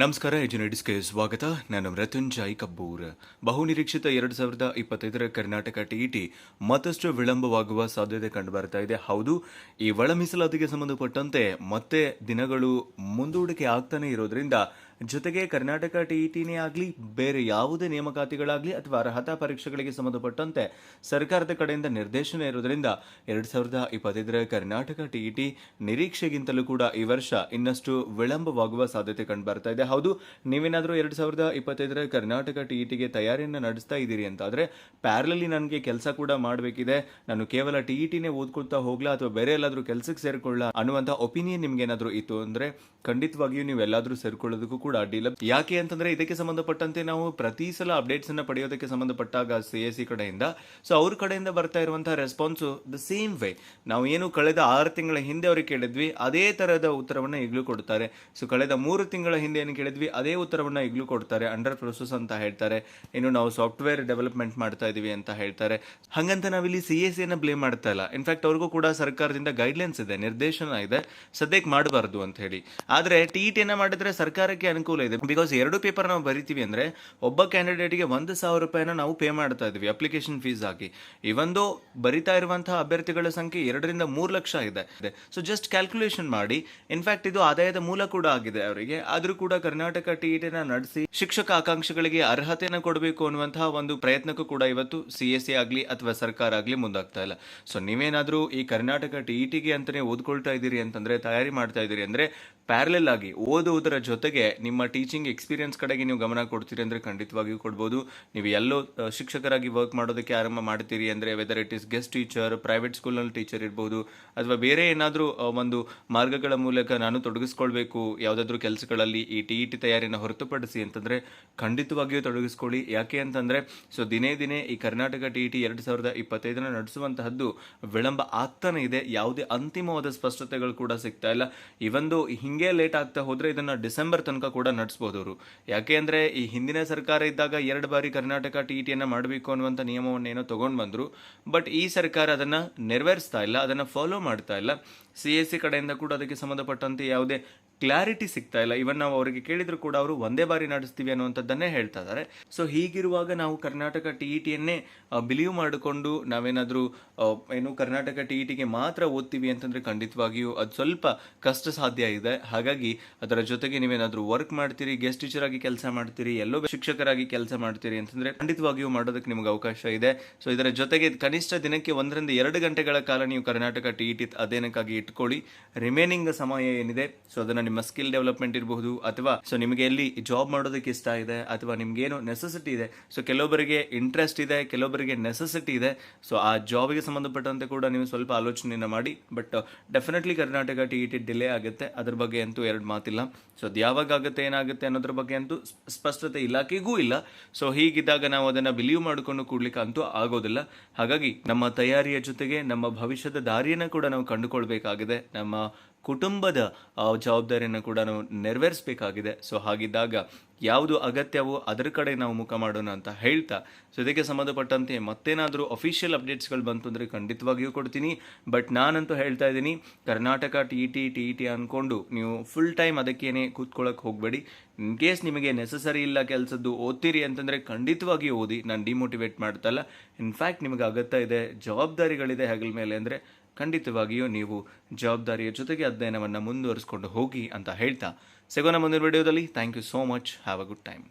ನಮಸ್ಕಾರ ಎಜುನೇಟಿಸ್ಗೆ ಸ್ವಾಗತ. ನಾನು ಮೃತ್ಯುಂಜಯ್ ಕಬ್ಬೂರ್ ಬಹುನಿರೀಕ್ಷಿತ ಎರಡು ಸಾವಿರದ ಇಪ್ಪತ್ತೈದರ ಕರ್ನಾಟಕ ಟಿಇಟಿ ಮತ್ತಷ್ಟು ವಿಳಂಬವಾಗುವ ಸಾಧ್ಯತೆ ಕಂಡುಬರ್ತಾ ಇದೆ. ಹೌದು, ಈ ಒಳ ಸಂಬಂಧಪಟ್ಟಂತೆ ಮತ್ತೆ ದಿನಗಳು ಮುಂದೂಡಿಕೆ ಆಗ್ತಾನೆ ಇರೋದ್ರಿಂದ ಜೊತೆಗೆ ಕರ್ನಾಟಕ ಟಿಇಟಿನೇ ಆಗಲಿ, ಬೇರೆ ಯಾವುದೇ ನೇಮಕಾತಿಗಳಾಗಲಿ ಅಥವಾ ಅರ್ಹತಾ ಪರೀಕ್ಷೆಗಳಿಗೆ ಸಂಬಂಧಪಟ್ಟಂತೆ ಸರ್ಕಾರದ ಕಡೆಯಿಂದ ನಿರ್ದೇಶನ ಇರುವುದರಿಂದ ಎರಡು ಸಾವಿರದ ಇಪ್ಪತ್ತೈದರ ಕರ್ನಾಟಕ ಟಿಇಟಿ ನಿರೀಕ್ಷೆಗಿಂತಲೂ ಕೂಡ ಈ ವರ್ಷ ಇನ್ನಷ್ಟು ವಿಳಂಬವಾಗುವ ಸಾಧ್ಯತೆ ಕಂಡುಬರ್ತಾ ಇದೆ. ಹೌದು, ನೀವೇನಾದರೂ ಎರಡು ಸಾವಿರದ ಇಪ್ಪತ್ತೈದರ ಕರ್ನಾಟಕ ಟಿಇಟಿಗೆ ತಯಾರಿಯನ್ನು ನಡೆಸ್ತಾ ಇದ್ದೀರಿ ಅಂತಾದ್ರೆ ಪ್ಯಾರಲಲ್ಲಿ ನನಗೆ ಕೆಲಸ ಕೂಡ ಮಾಡಬೇಕಿದೆ. ನಾನು ಕೇವಲ ಟಿಇಟಿನೇ ಓದ್ಕೊಳ್ತಾ ಹೋಗ್ಲಾ ಅಥವಾ ಬೇರೆ ಎಲ್ಲಾದರೂ ಕೆಲಸಕ್ಕೆ ಸೇರಿಕೊಳ್ಳ ಅನ್ನುವಂಥ ಒಪಿನಿಯನ್ ನಿಮ್ಗೆ ಏನಾದರೂ ಇತ್ತು ಅಂದರೆ ಖಂಡಿತವಾಗಿಯೂ ನೀವು ಎಲ್ಲಾದರೂ ಸೇರ್ಕೊಳ್ಳೋದಕ್ಕೂ ಕೂಡ ಅಡ್ಡಿಲ್ಲ ಯಾಕೆ ಅಂತಂದ್ರೆ ಇದಕ್ಕೆ ಸಂಬಂಧಪಟ್ಟಂತೆ ನಾವು ಪ್ರತಿ ಸಲ ಅಪ್ಡೇಟ್ಸ್ ಅನ್ನ ಪಡೆಯೋದಕ್ಕೆ ಸಂಬಂಧಪಟ್ಟಾಗ ಸಿ ಎಸ್ ಕಡೆಯಿಂದ. ಸೊ ಅವ್ರ ಕಡೆಯಿಂದ ಬರ್ತಾ ಇರುವಂತಹ ರೆಸ್ಪಾನ್ಸು ದ ಸೇಮ್ ವೇ ನಾವು ಏನು ಕಳೆದ ಆರು ತಿಂಗಳ ಹಿಂದೆ ಅವ್ರಿಗೆ ಕೇಳಿದ್ವಿ, ಅದೇ ತರಹದ ಉತ್ತರವನ್ನ ಈಗಲೂ ಕೊಡ್ತಾರೆ. ಸೊ ಕಳೆದ ಮೂರು ತಿಂಗಳ ಹಿಂದೆ ಏನು ಕೇಳಿದ್ವಿ, ಅದೇ ಉತ್ತರವನ್ನ ಈಗಲೂ ಕೊಡ್ತಾರೆ ಅಂಡರ್ ಪ್ರೊಸೆಸ್ ಅಂತ ಹೇಳ್ತಾರೆ. ಇನ್ನು ನಾವು ಸಾಫ್ಟ್ವೇರ್ ಡೆವಲಪ್ಮೆಂಟ್ ಮಾಡ್ತಾ ಇದೀವಿ ಅಂತ ಹೇಳ್ತಾರೆ. ಹಂಗಂತ ನಾವಿಲ್ಲಿ ಸಿ ಎಸ್ ಸಿಯನ್ನು ಬ್ಲೇಮ್ ಮಾಡ್ತಾ ಇಲ್ಲ. ಇನ್ಫ್ಯಾಕ್ಟ್ ಅವ್ರಿಗೂ ಕೂಡ ಸರ್ಕಾರದಿಂದ ಗೈಡ್ಲೈನ್ಸ್ ಇದೆ, ನಿರ್ದೇಶನ ಇದೆ. ಸದ್ಯಕ್ಕೆ ಮಾಡಬಾರ್ದು ಅಂತ ಹೇಳಿ. ಆದ್ರೆ ಟಿ ಟಿಯನ್ನ ಮಾಡಿದ್ರೆ ಸರ್ಕಾರಕ್ಕೆ ಅನುಕೂಲ ಇದೆ. ಬಿಕಾಸ್ ಎರಡು ಪೇಪರ್ ನಾವು ಬರಿತೀವಿ ಅಂದ್ರೆ ಒಬ್ಬ ಕ್ಯಾಂಡಿಡೇಟ್ಗೆ ಒಂದು ಸಾವಿರ ರೂಪಾಯಿನ ನಾವು ಪೇ ಮಾಡ್ತಾ ಇದೀವಿ ಅಪ್ಲಿಕೇಶನ್ ಫೀಸ್ ಆಗಿ ಇವೊಂದು ಬರಿತಾ ಇರುವಂತಹ ಅಭ್ಯರ್ಥಿಗಳ ಸಂಖ್ಯೆ ಎರಡರಿಂದ ಮೂರು ಲಕ್ಷ ಇದೆ. ಸೊ ಜಸ್ಟ್ ಕ್ಯಾಲ್ಕುಲೇಷನ್ ಮಾಡಿ ಇನ್ಫ್ಯಾಕ್ಟ್ ಇದು ಆದಾಯದ ಮೂಲ ಕೂಡ ಆಗಿದೆ ಅವರಿಗೆ. ಆದ್ರೂ ಕೂಡ ಕರ್ನಾಟಕ ಟಿಇಟಿನ ನಡೆಸಿ ಶಿಕ್ಷಕ ಆಕಾಂಕ್ಷಿಗಳಿಗೆ ಅರ್ಹತೆಯನ್ನು ಕೊಡಬೇಕು ಅನ್ನುವಂತಹ ಒಂದು ಪ್ರಯತ್ನಕ್ಕೂ ಕೂಡ ಇವತ್ತು ಸಿ ಎಸ್ ಸಿ ಆಗಲಿ ಅಥವಾ ಸರ್ಕಾರ ಆಗಲಿ ಮುಂದಾಗ್ತಾ ಇಲ್ಲ. ಸೊ ನೀವೇನಾದರೂ ಈ ಕರ್ನಾಟಕ ಟಿಇಟಿಗೆ ಅಂತಲೇ ಅಂತಾನೆ ಓದ್ಕೊಳ್ತಾ ಇದ್ದೀರಿ ಅಂತಂದ್ರೆ, ತಯಾರಿ ಮಾಡ್ತಾ ಇದ್ದೀರಿ ಅಂದ್ರೆ ಪ್ಯಾರಲಲ್ ಆಗಿ ಓದುವುದರ ಜೊತೆಗೆ ನಿಮ್ಮ ಟೀಚಿಂಗ್ ಎಕ್ಸ್ಪೀರಿಯನ್ಸ್ ಕಡೆಗೆ ನೀವು ಗಮನ ಕೊಡ್ತೀರಿ ಅಂದರೆ ಖಂಡಿತವಾಗಿಯೂ ಕೊಡ್ಬೋದು. ನೀವು ಎಲ್ಲೋ ಶಿಕ್ಷಕರಾಗಿ ವರ್ಕ್ ಮಾಡೋದಕ್ಕೆ ಆರಂಭ ಮಾಡ್ತೀರಿ ಅಂದರೆ whether it is guest teacher private ಸ್ಕೂಲ್ನಲ್ಲಿ ಟೀಚರ್ ಇರ್ಬೋದು, ಅಥವಾ ಬೇರೆ ಏನಾದರೂ ಒಂದು ಮಾರ್ಗಗಳ ಮೂಲಕ ನಾನು ತೊಡಗಿಸ್ಕೊಳ್ಬೇಕು, ಯಾವುದಾದ್ರೂ ಕೆಲಸಗಳಲ್ಲಿ ಈ ಟಿ ಇ ಟಿ ತಯಾರಿನ ಹೊರತುಪಡಿಸಿ ಅಂತಂದರೆ ಖಂಡಿತವಾಗಿಯೂ ತೊಡಗಿಸ್ಕೊಳ್ಳಿ. ಯಾಕೆ ಅಂತಂದರೆ ಸೊ ದಿನೇ ದಿನೇ ಈ ಕರ್ನಾಟಕ ಟಿ ಇ ಟಿ ಎರಡು ಸಾವಿರದ ಇಪ್ಪತ್ತೈದನ್ನು ನಡೆಸುವಂತಹದ್ದು ವಿಳಂಬ ಆಗ್ತಾನೆ ಇದೆ. ಯಾವುದೇ ಅಂತಿಮವಾದ ಸ್ಪಷ್ಟತೆಗಳು ಕೂಡ ಸಿಗ್ತಾ ಇಲ್ಲ. ಇವೊಂದು ಹಿಂಗೆ ಲೇಟ್ ಆಗ್ತಾ ಹೋದರೆ ಇದನ್ನು ಡಿಸೆಂಬರ್ ತನಕ ಕೂಡ ನಡೆಸ್ಬೋದು ಅವರು. ಯಾಕೆ ಅಂದರೆ ಈ ಹಿಂದಿನ ಸರ್ಕಾರ ಇದ್ದಾಗ ಎರಡು ಬಾರಿ ಕರ್ನಾಟಕ ಟಿ ಟಿಯನ್ನು ಮಾಡಬೇಕು ಅನ್ನುವಂಥ ನಿಯಮವನ್ನು ಏನೋ ತೊಗೊಂಡು ಬಂದರು. ಬಟ್ ಈ ಸರ್ಕಾರ ಅದನ್ನು ನೆರವೇರಿಸ್ತಾ ಇಲ್ಲ, ಅದನ್ನು ಫಾಲೋ ಮಾಡ್ತಾ ಇಲ್ಲ. ಸಿ ಎಸ್ ಸಿ ಕಡೆಯಿಂದ ಕೂಡ ಅದಕ್ಕೆ ಸಂಬಂಧಪಟ್ಟಂತೆ ಯಾವುದೇ ಕ್ಲಾರಿಟಿ ಸಿಗ್ತಾ ಇಲ್ಲ. ಇವನ್ ನಾವು ಅವರಿಗೆ ಕೇಳಿದ್ರು ಕೂಡ ಅವರು ಒಂದೇ ಬಾರಿ ನಡೆಸ್ತೀವಿ ಅನ್ನುವಂಥದ್ದನ್ನೇ ಹೇಳ್ತಾ ಇದ್ದಾರೆ. ಸೊ ಹೀಗಿರುವಾಗ ನಾವು ಕರ್ನಾಟಕ ಟಿ ಇ ಟಿಯನ್ನೇ ಬಿಲೀವ್ ಮಾಡಿಕೊಂಡು ನಾವೇನಾದರೂ ಏನು ಕರ್ನಾಟಕ ಟಿ ಇ ಟಿಗೆ ಮಾತ್ರ ಓದ್ತೀವಿ ಅಂತಂದ್ರೆ ಖಂಡಿತವಾಗಿಯೂ ಅದು ಸ್ವಲ್ಪ ಕಷ್ಟ ಸಾಧ್ಯ ಇದೆ. ಹಾಗಾಗಿ ಅದರ ಜೊತೆಗೆ ನೀವೇನಾದರೂ ವರ್ಕ್ ಮಾಡ್ತೀರಿ ಗೆಸ್ಟ್ ಟೀಚರ್ ಆಗಿ ಕೆಲಸ ಮಾಡ್ತೀರಿ, ಎಲ್ಲೋ ಶಿಕ್ಷಕರಾಗಿ ಕೆಲಸ ಮಾಡ್ತೀರಿ ಅಂತಂದ್ರೆ ಖಂಡಿತವಾಗಿಯೂ ಮಾಡೋದಕ್ಕೆ ನಿಮ್ಗೆ ಅವಕಾಶ ಇದೆ. ಸೊ ಇದರ ಜೊತೆಗೆ ಕನಿಷ್ಠ ದಿನಕ್ಕೆ ಒಂದರಿಂದ ಎರಡು ಗಂಟೆಗಳ ಕಾಲ ನೀವು ಕರ್ನಾಟಕ ಟಿ ಇ ಟಿ ಅಧ್ಯಯನಕ್ಕಾಗಿ ಇಟ್ಕೊಳ್ಳಿ. ರಿಮೈನಿಂಗ್ ಸಮಯ ಏನಿದೆ ಸೊ ಅದನ್ನ ನಿಮ್ಮ ಸ್ಕಿಲ್ ಡೆವಲಪ್ಮೆಂಟ್ ಇರಬಹುದು, ಅಥವಾ ಸೊ ನಿಮಗೆ ಎಲ್ಲಿ ಜಾಬ್ ಮಾಡೋದಕ್ಕೆ ಇಷ್ಟ ಇದೆ, ಅಥವಾ ನಿಮ್ಗೆ ಏನು ನೆಸೆಸಿಟಿ ಇದೆ, ಸೊ ಕೆಲವೊಬ್ಬರಿಗೆ ಇಂಟ್ರೆಸ್ಟ್ ಇದೆ, ಕೆಲವೊಬ್ಬರಿಗೆ ನೆಸೆಸಿಟಿ ಇದೆ, ಸೊ ಆ ಜಾಬ್ಗೆ ಸಂಬಂಧಪಟ್ಟಂತೆ ಕೂಡ ನೀವು ಸ್ವಲ್ಪ ಆಲೋಚನೆಯನ್ನು ಮಾಡಿ. But definitely Karnataka T E T delay ಆಗುತ್ತೆ. ಅದ್ರ ಬಗ್ಗೆ ಅಂತೂ ಎರಡು ಮಾತಿಲ್ಲ. ಸೊ ಅದು ಯಾವಾಗ ಆಗುತ್ತೆ, ಏನಾಗುತ್ತೆ ಅನ್ನೋದ್ರ ಬಗ್ಗೆ ಅಂತೂ ಸ್ಪಷ್ಟತೆ ಇಲಾಖೆಗೂ ಇಲ್ಲ. ಸೊ ಹೀಗಿದ್ದಾಗ ನಾವು ಅದನ್ನು ಬಿಲೀವ್ ಮಾಡಿಕೊಂಡು ಕೂಡ್ಲಿಕ್ಕೆ ಅಂತೂ ಆಗೋದಿಲ್ಲ. ಹಾಗಾಗಿ ನಮ್ಮ ತಯಾರಿಯ ಜೊತೆಗೆ ನಮ್ಮ ಭವಿಷ್ಯದ ದಾರಿಯನ್ನು ಕೂಡ ನಾವು ಕಂಡುಕೊಳ್ಬೇಕಾಗಿದೆ. ನಮ್ಮ ಕುಟುಂಬದ ಜವಾಬ್ದಾರಿಯನ್ನು ಕೂಡ ನಾವು ನೆರವೇರಿಸಬೇಕಾಗಿದೆ. ಸೊ ಹಾಗಿದ್ದಾಗ ಯಾವುದು ಅಗತ್ಯವೋ ಅದರ ಕಡೆ ನಾವು ಮುಖ ಮಾಡೋಣ ಅಂತ ಹೇಳ್ತಾ ಸೊ ಇದಕ್ಕೆ ಸಂಬಂಧಪಟ್ಟಂತೆ ಮತ್ತೇನಾದರೂ ಅಫಿಷಿಯಲ್ ಅಪ್ಡೇಟ್ಸ್ಗಳು ಬಂತು ಅಂದರೆ ಖಂಡಿತವಾಗಿಯೂ ಕೊಡ್ತೀನಿ. ಬಟ್ ನಾನಂತೂ ಹೇಳ್ತಾ ಇದ್ದೀನಿ, Karnataka T T T T ಅಂದ್ಕೊಂಡು ನೀವು ಫುಲ್ ಟೈಮ್ ಅದಕ್ಕೇನೆ ಕೂತ್ಕೊಳ್ಳೋಕೆ ಹೋಗಬೇಡಿ. ಇನ್ ಕೇಸ್ ನಿಮಗೆ ನೆಸಸರಿ ಇಲ್ಲ ಕೆಲಸದ್ದು, ಓದ್ತೀರಿ ಅಂತಂದರೆ ಖಂಡಿತವಾಗಿ ಓದಿ. ನಾನು ಡಿಮೋಟಿವೇಟ್ ಮಾಡ್ತಲ್ಲ. ಇನ್ಫ್ಯಾಕ್ಟ್ ನಿಮಗೆ ಅಗತ್ಯ ಇದೆ, ಜವಾಬ್ದಾರಿಗಳಿದೆ ಹೆಗಲ ಮೇಲೆ ಅಂದರೆ ಖಂಡಿತವಾಗಿಯೂ ನೀವು ಜವಾಬ್ದಾರಿಯ ಜೊತೆಗೆ ಅಧ್ಯಯನವನ್ನು ಮುಂದುವರಿಸಿಕೊಂಡು ಹೋಗಿ ಅಂತ ಹೇಳ್ತಾ ಸಿಗೋಣ ಮುಂದಿನ ವಿಡಿಯೋದಲ್ಲಿ. Thank you so much have a good time